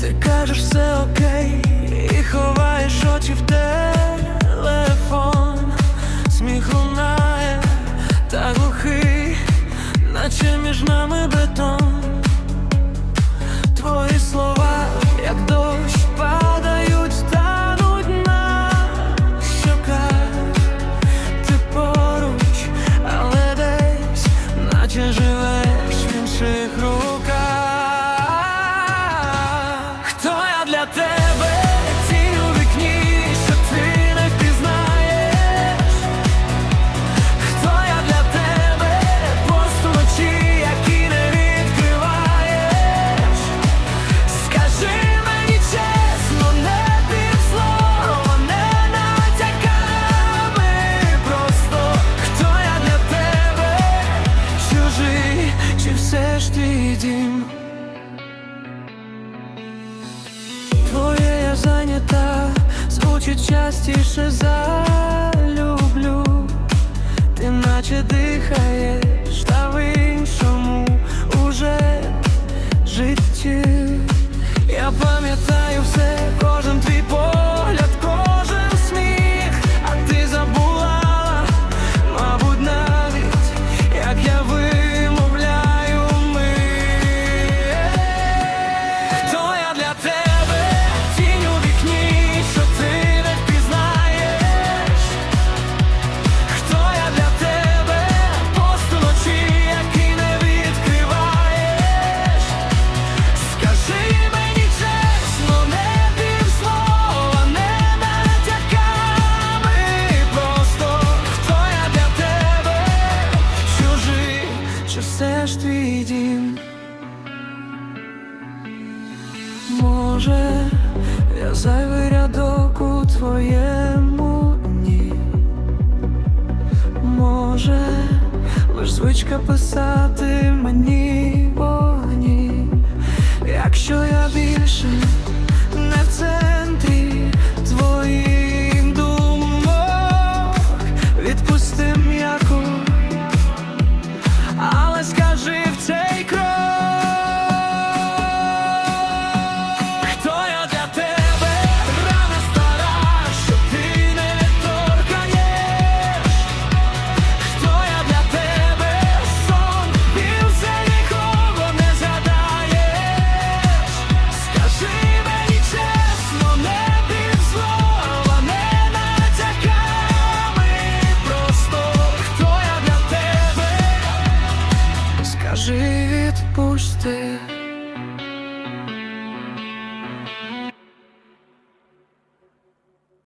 Ти кажеш все окей і ховаєш. літа звучить частіше за люблю, ти наче дихаєш. теж твій дім. Може, я зайвий рядок у твоєму дні, може, лиш звичка писати мені вогні, якщо я більше не в це.